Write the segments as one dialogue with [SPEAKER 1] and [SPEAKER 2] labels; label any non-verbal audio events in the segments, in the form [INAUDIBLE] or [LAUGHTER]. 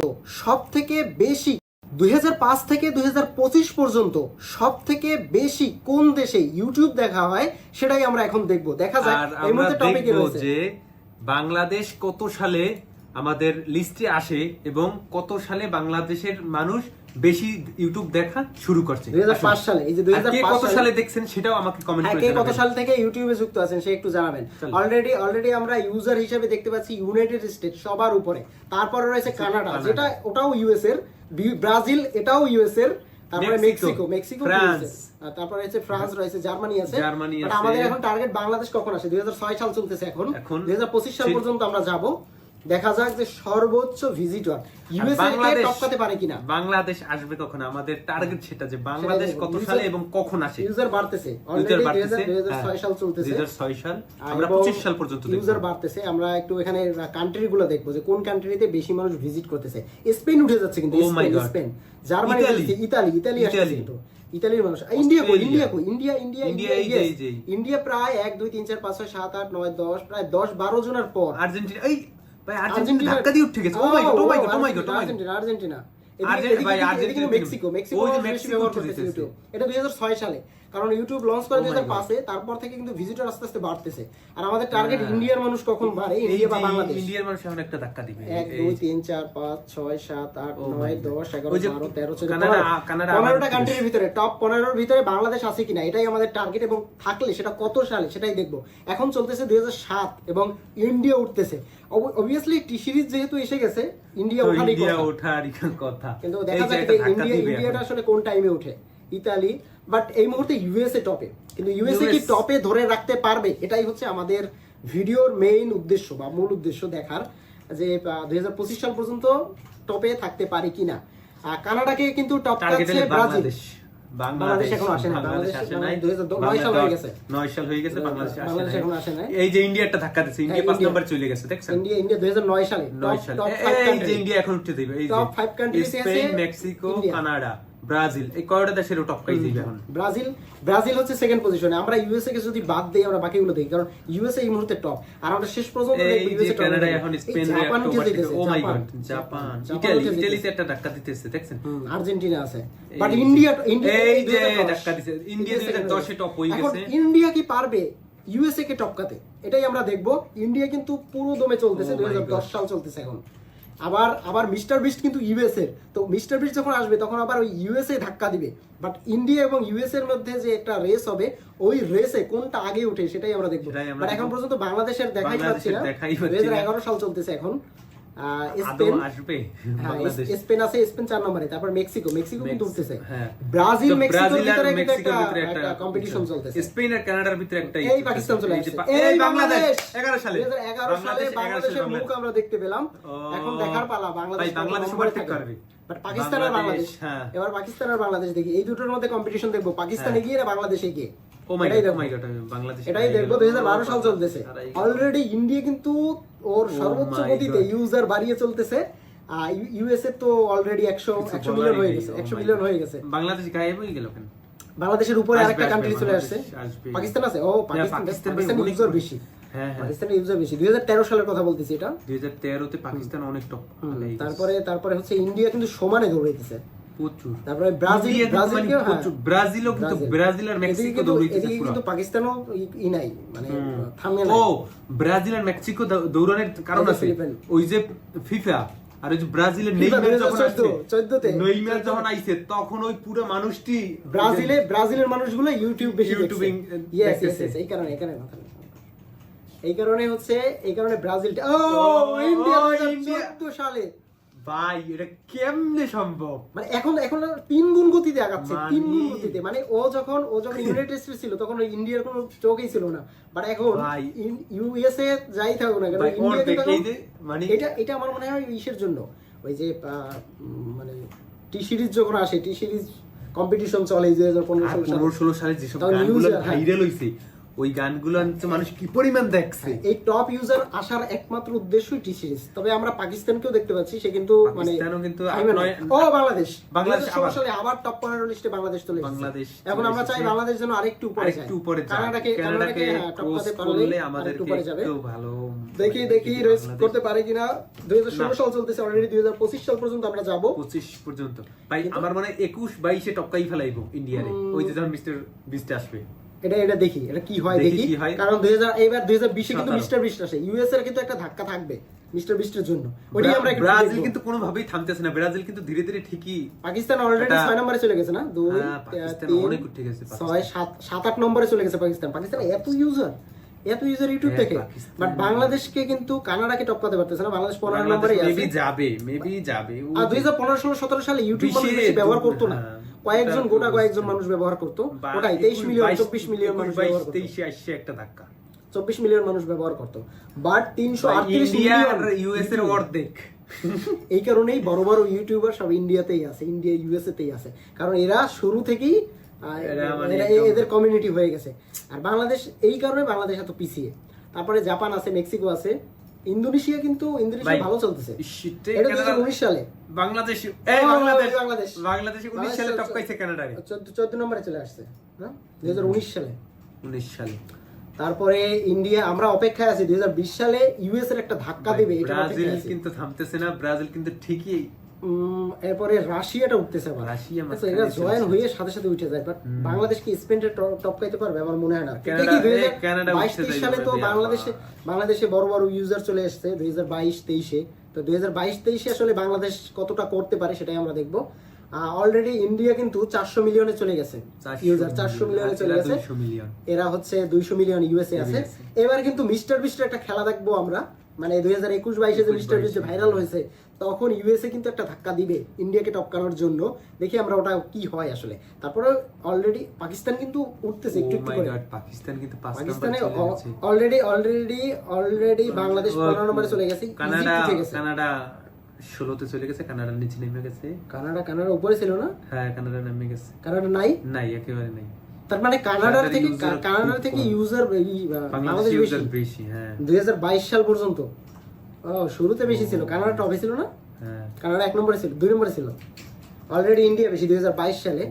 [SPEAKER 1] তো সব থেকে বেশি দুই থেকে দুই পর্যন্ত সব থেকে বেশি কোন দেশে ইউটিউব দেখা হয় সেটাই আমরা এখন দেখব
[SPEAKER 2] দেখা যাক যে বাংলাদেশ কত সালে আমাদের লিস্টে আসে এবং কত সালে বাংলাদেশের মানুষ বেশি ইউটিউব দেখা শুরু করছে কত সালে দেখছেন সেটাও আমাকে কমেন্ট
[SPEAKER 1] হ্যাঁ, করে কত সাল থেকে ইউটিউবে যুক্ত আছেন সে একটু জানাবেন অলরেডি অলরেডি আমরা ইউজার হিসেবে দেখতে পাচ্ছি ইউনাইটেড স্টেট সবার উপরে তারপরে রয়েছে কানাডা যেটা ওটাও ইউএস এর ব্রাজিল এটাও ইউএস এর তারপরে মেক্সিকো
[SPEAKER 2] মেক্সিকো ফ্রান্স
[SPEAKER 1] তারপরে হচ্ছে ফ্রান্স রয়েছে জার্মানি হ্যাঁ। আছে আমাদের এখন টার্গেট বাংলাদেশ কখন আসে ছয় সাল চলতেছে এখন পঁচিশ সাল পর্যন্ত আমরা যাব দেখা যাক যে সর্বোচ্চ ভিজিটর ইউএসএ কে পারে কিনা
[SPEAKER 2] বাংলাদেশ আসবে কখন আমাদের টার্গেট সেটা যে বাংলাদেশ কত সালে এবং কখন আসে
[SPEAKER 1] ইউজার বাড়তেছে হ্যাঁ। সাল
[SPEAKER 2] চলতেছে 2006 সাল
[SPEAKER 1] আমরা 25 সাল পর্যন্ত দেখব ইউজার বাড়তেছে আমরা একটু এখানে কান্ট্রি গুলো দেখব যে কোন কান্ট্রিতে বেশি মানুষ ভিজিট করতেছে স্পেন উঠে যাচ্ছে
[SPEAKER 2] কিন্তু স্পেন
[SPEAKER 1] জার্মানি ইতালি ইতালি আসছে কিন্তু ইতালির মানুষ India India India India India India প্রায় এক দুই তিন চার পাঁচ ছয় সাত আট নয় দশ প্রায় দশ বারো জনের পর
[SPEAKER 2] আর্জেন্টিনা এই ভাই আর্জেন্টিনা ধাক্কা দিয়ে উঠে গেছে oh my god oh my god oh my god
[SPEAKER 1] Argentina Argentina সালে কারণ ইউটিউব লঞ্চ করে oh তারপর থেকে কিন্তু ভিজিটর আস্তে আস্তে বাড়তেছে আর আমাদের টার্গেট হ্যাঁ। ইন্ডিয়ার মানুষ কখন বাড়ে ইন্ডিয়া বা বাংলাদেশ
[SPEAKER 2] ইন্ডিয়ার মানুষ এখন একটা ধাক্কা দিবে
[SPEAKER 1] oh কান্ট্রির ভিতরে টপ পনেরোর ভিতরে বাংলাদেশ আছে কিনা এটাই আমাদের টার্গেট এবং থাকলে সেটা কত সালে সেটাই দেখবো এখন চলতেছে দুই এবং ইন্ডিয়া উঠতেছে অবভিয়াসলি টি সিরিজ যেহেতু এসে গেছে ইন্ডিয়া
[SPEAKER 2] ওঠারই ওঠারই কথা
[SPEAKER 1] কিন্তু দেখা ইন্ডিয়া ইন্ডিয়াটা আসলে কোন টাইমে ওঠে ইতালি বাট এই মুহূর্তে ইউএসএ টপে কিন্তু ইউএসএ কি টপে ধরে রাখতে পারবে এটাই হচ্ছে আমাদের ভিডিওর মেইন উদ্দেশ্য বা মূল উদ্দেশ্য দেখার যে দুই হাজার পঁচিশ সাল পর্যন্ত টপে থাকতে পারে কিনা কানাডাকে কিন্তু
[SPEAKER 2] টপ থাকছে ব্রাজিল
[SPEAKER 1] বাংলাদেশ এখন আসে না বাংলাদেশ মানে হয়ে গেছে
[SPEAKER 2] 9 সাল হয়ে গেছে বাংলাদেশ এই যে ইন্ডিয়া একটা ধাক্কা দিচ্ছে ইন্ডিয়া হ্যাঁ, নম্বর চলে গেছে দেখছেন ইন্ডিয়া এই যে ইন্ডিয়া এখন উঠতে এই যে মেক্সিকো কানাডা ব্রাজিল এই কয়টা দেশের দিবে এখন
[SPEAKER 1] ব্রাজিল ব্রাজিল হচ্ছে সেকেন্ড পজিশনে আমরা ইউএসএ কে যদি বাদ দেই আমরা বাকিগুলো দেখি কারণ ইউএসএ এই মুহূর্তে টপ আর আমরা শেষ পর্যন্ত
[SPEAKER 2] দেখব ইউএসএ কানাডা এখন Spain Japan oh my god Japan Italy একটা ধাক্কা দিতেছে দেখছেন
[SPEAKER 1] আর্জেন্টিনা আছে বাট ইন্ডিয়া
[SPEAKER 2] ইন্ডিয়া এই যে ধাক্কা দিতেছে ইন্ডিয়া 2010 এ টপ হয়ে
[SPEAKER 1] গেছে ইন্ডিয়া কি পারবে ইউএসএ কে টপকাতে এটাই আমরা দেখব ইন্ডিয়া কিন্তু পুরো দমে চলতেছে 2010 সাল চলতেছে এখন আবার আবার মিস্টার বিস্ট কিন্তু ইউএসএর তো মিস্টার বিস্ট যখন আসবে তখন আবার ওই ইউএসএ ধাক্কা দিবে বাট ইন্ডিয়া এবং ইউএসএর মধ্যে যে একটা রেস হবে ওই রেসে কোনটা আগে উঠে সেটাই আমরা দেখবো এখন পর্যন্ত বাংলাদেশের
[SPEAKER 2] দেখাই পাচ্ছি না
[SPEAKER 1] দুই সাল চলতেছে এখন হ্যাঁ, স্পেন আছে স্পেন চার নম্বরে তারপর মেক্সিকো মেক্সিকো কিন্তু উঠতেছে হ্যাঁ। ব্রাজিল ভিতরে একটা কম্পিটিশন ইয়ে। চলতেছে
[SPEAKER 2] স্পেন আর কানাডার ভিতরে একটা
[SPEAKER 1] এই পাকিস্তান ইয়ে চলে আসছে এই বাংলাদেশ 11 সালে 2011 সালে বাংলাদেশের মুখ আমরা দেখতে পেলাম এখন দেখার পালা
[SPEAKER 2] বাংলাদেশ বাংলাদেশ উপরে ঠিক করবে
[SPEAKER 1] বাট পাকিস্তান আর বাংলাদেশ হ্যাঁ। এবার পাকিস্তান আর বাংলাদেশ দেখি এই দুটোর মধ্যে কম্পিটিশন দেখবো পাকিস্তানে গিয়ে না বাংলাদেশে গিয়ে বাংলাদেশের উপরে আরেকটা কান্ট্রি চলে আসছে পাকিস্তান আছে ও পাকিস্তান হ্যাঁ, হ্যাঁ। বেশি দুই
[SPEAKER 2] তে পাকিস্তান অনেক
[SPEAKER 1] তারপরে তারপরে হচ্ছে ইন্ডিয়া কিন্তু সমানে দৌড়াইতেছে প্রচুর তারপরে ব্রাজিল
[SPEAKER 2] ব্রাজিলকে মানে প্রচুর হ্যাঁ, ব্রাজিলও কিন্তু ব্রাজিল আর মেক্সিকো দৌড়াইতেছে
[SPEAKER 1] পুরো কিন্তু পাকিস্তানও ই নাই মানে থামে
[SPEAKER 2] না ও ব্রাজিল আর মেক্সিকো দৌড়ানোর কারণ আচ্ছা, আছে ওই যে ফিফা আর ওই যে ব্রাজিলের নেইমার যখন আসছে 14 তে নেইমার যখন আইছে তখন ওই পুরো মানুষটি
[SPEAKER 1] ব্রাজিলে ব্রাজিলের মানুষগুলো ইউটিউব বেশি ইউটিউবিং ইয়েস ইয়েস এই কারণে এখানে কথা এই কারণে হচ্ছে এই কারণে ব্রাজিলটা ও ইন্ডিয়া 2014 সালে
[SPEAKER 2] ভাই এটা কেমনে সম্ভব
[SPEAKER 1] মানে এখন এখন তিন গুণ গতিতে আগাচ্ছে মানে তিন গুণ গতিতে মানে ও যখন ও যখন ইউনাইটেড [LAUGHS] স্টেটস ছিল তখন ইন্ডিয়ার কোনো চোখেই ছিল না বাট এখন ইউএসএ যাই থাকুক না কেন মানে এটা এটা আমার মনে হয় ইসের জন্য ওই যে মানে টি সিরিজ যখন আসে টি সিরিজ কম্পিটিশন
[SPEAKER 2] চলে দুই হাজার পনেরো ষোলো সালে যেসব গানগুলো ভাইরাল হয়েছে হ্যাঁ। ওই গানগুলো হচ্ছে মানুষ কি পরিমাণ দেখছে
[SPEAKER 1] এই টপ ইউজার আসার একমাত্র উদ্দেশ্যই টি সিরিজ তবে আমরা পাকিস্তানকেও দেখতে পাচ্ছি সে কিন্তু মানে কিন্তু ও বাংলাদেশ বাংলাদেশ আসলে আবার টপ 15 লিস্টে বাংলাদেশ চলে বাংলাদেশ এখন আমরা চাই বাংলাদেশ যেন আরেকটু
[SPEAKER 2] উপরে যায় আরেকটু উপরে
[SPEAKER 1] যায় কানাডাকে কানাডাকে টপতে
[SPEAKER 2] হ্যাঁ, পারলে আমাদের উপরে যাবে ভালো
[SPEAKER 1] দেখি মানে দেখি রেস করতে পারে কিনা 2016 সাল চলতেছে অলরেডি 2025 সাল পর্যন্ত আমরা যাব
[SPEAKER 2] 25 পর্যন্ত ভাই আমার মনে 21 22 এ টপকাই ফেলাইবো ইন্ডিয়ারে ওই যে যখন মিস্টার বিস্ট আসবে
[SPEAKER 1] এটা এটা দেখি এটা কি হয় দেখি কারণ দুই হাজার এইবার দুই হাজার বিশে কিন্তু মিস্টার বিশ আসে ইউএস এর কিন্তু একটা ধাক্কা থাকবে মিস্টার বিস্টের জন্য
[SPEAKER 2] ওটাই আমরা ব্রাজিল কিন্তু কোনোভাবেই থামতেছে না ব্রাজিল কিন্তু ধীরে ধীরে ঠিকই
[SPEAKER 1] পাকিস্তান অলরেডি নম্বরে চলে গেছে না হ্যাঁ, অনেক নম্বরে চলে গেছে পাকিস্তান পাকিস্তান এত ইউজার এত ইউজার ইউটিউব থেকে বাট বাংলাদেশকে কিন্তু কানাডাকে টপকাতে পারতেছে না বাংলাদেশ পনেরো নম্বরে
[SPEAKER 2] মেবি যাবে মেবি যাবে
[SPEAKER 1] আর দুই হাজার পনেরো ষোলো সতেরো সালে ইউটিউব ব্যবহার করতো না হ্যাঁ। কয়েকজন গোটা কয়েকজন মানুষ ব্যবহার করতো ওটাই তেইশ মিলিয়ন চব্বিশ মিলিয়ন মানুষ ব্যবহার
[SPEAKER 2] করতো তেইশে একটা ধাক্কা
[SPEAKER 1] চব্বিশ মিলিয়ন মানুষ ব্যবহার করতো বাট তিনশো আটত্রিশ মিলিয়ন
[SPEAKER 2] ইউএস এর অর্ধেক
[SPEAKER 1] [LAUGHS] এই কারণেই বড় বড় ইউটিউবার সব ইন্ডিয়াতেই আছে ইন্ডিয়া ইউএসএ তেই আছে কারণ এরা শুরু থেকেই মানে এদের কমিউনিটি হয়ে গেছে আর বাংলাদেশ এই কারণে বাংলাদেশ এত পিছিয়ে তারপরে জাপান আছে মেক্সিকো আছে ইন্দোনেশিয়া কিন্তু ইন্দোনেশিয়া ভালো চলতেছে
[SPEAKER 2] এটা বাংলাদেশ বাংলাদেশ বাংলাদেশ সালে
[SPEAKER 1] নম্বরে চলে আসছে না উনিশ সালে উনিশ সালে তারপরে ইন্ডিয়া আমরা অপেক্ষায় আছি হাজার বিশ সালে ইউএস এর একটা ধাক্কা দেবে
[SPEAKER 2] ব্রাজিল কিন্তু থামতেছে না ব্রাজিল কিন্তু ঠিকই
[SPEAKER 1] এরপরে রাশিয়াটা উঠতেছে আবার রাশিয়া জয়েন হয়ে সাথে সাথে উঠে যায় বাট বাংলাদেশ কি স্পেনটা টপকাইতে পারবে আমার মনে হয় না বাইশ সালে তো বাংলাদেশে বাংলাদেশে বড় বড় ইউজার চলে এসছে দুই হাজার বাইশ তেইশে তো দুই হাজার বাইশ তেইশে আসলে বাংলাদেশ কতটা করতে পারে সেটাই আমরা দেখবো অলরেডি ইন্ডিয়া কিন্তু চারশো মিলিয়নে চলে গেছে ইউজার চারশো মিলিয়নে আচ্ছা, চলে গেছে এরা হচ্ছে দুইশো মিলিয়ন ইউএসএ আছে এবার কিন্তু মিস্টার বিস্টার একটা খেলা দেখবো আমরা মানে দুই হাজার একুশ বাইশে যে মিস্টার বিস্টার ভাইরাল হয়েছে তখন ইউএসএ কিন্তু একটা ধাক্কা দিবে ইন্ডিয়াকে টপকানোর জন্য দেখি আমরা ওটা কি হয় আসলে তারপরে অলরেডি পাকিস্তান কিন্তু উঠতেছে
[SPEAKER 2] একটু একটু oh করে পাকিস্তান কিন্তু পাকিস্তানে
[SPEAKER 1] অলরেডি অলরেডি অলরেডি বাংলাদেশ 15 নম্বরে চলে গেছে
[SPEAKER 2] কানাডা কানাডা ষোলোতে চলে গেছে কানাডার নিচে নেমে গেছে কানাডা কানাডা উপরে ছিল না হ্যাঁ কানাডা নেমে গেছে কানাডা নাই নাই একেবারে নাই
[SPEAKER 1] তার মানে কানাডার থেকে কানাডার থেকে ইউজার
[SPEAKER 2] বাংলাদেশ বেশি হ্যাঁ 2022 সাল পর্যন্ত
[SPEAKER 1] শুরুতে বেশি ছিল ছিল না হ্যাঁ। কানাডা এক নম্বরে ছিল দুই নম্বরে ছিল অলরেডি ইন্ডিয়া বেশি দুই সালে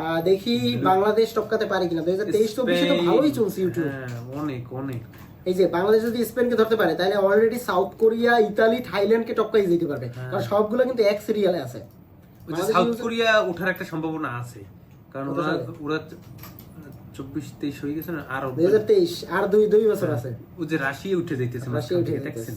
[SPEAKER 1] oh দেখি বাংলাদেশ টপকাতে পারে কিনা দুই হাজার তেইশ তো বেশি তো ভালোই চলছে ইউটিউব হ্যাঁ, অনেক অনেক এই যে বাংলাদেশ যদি স্পেনকে ধরতে পারে তাহলে অলরেডি সাউথ কোরিয়া ইতালি থাইল্যান্ডকে টপকাই যেতে পারবে হ্যাঁ। কারণ সবগুলো কিন্তু এক সিরিয়ালে আছে
[SPEAKER 2] সাউথ মানে কোরিয়া ওঠার একটা সম্ভাবনা আছে কারণ ওরা ওরা চব্বিশ তেইশ হয়ে গেছে না
[SPEAKER 1] আর দুই হাজার তেইশ আর দুই দুই বছর আছে
[SPEAKER 2] ও যে রাশিয়া উঠে যাইতেছে রাশিয়া উঠে দেখছেন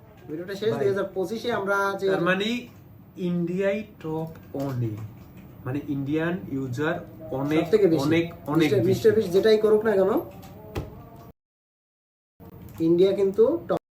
[SPEAKER 1] ভিডিওটা শেষ আমরা
[SPEAKER 2] যে মানে ইন্ডিয়াই টপ অনে মানে ইন্ডিয়ান ইউজার অনেক অনেক
[SPEAKER 1] অনেক মিস্টার যেটাই করুক না কেন ইন্ডিয়া কিন্তু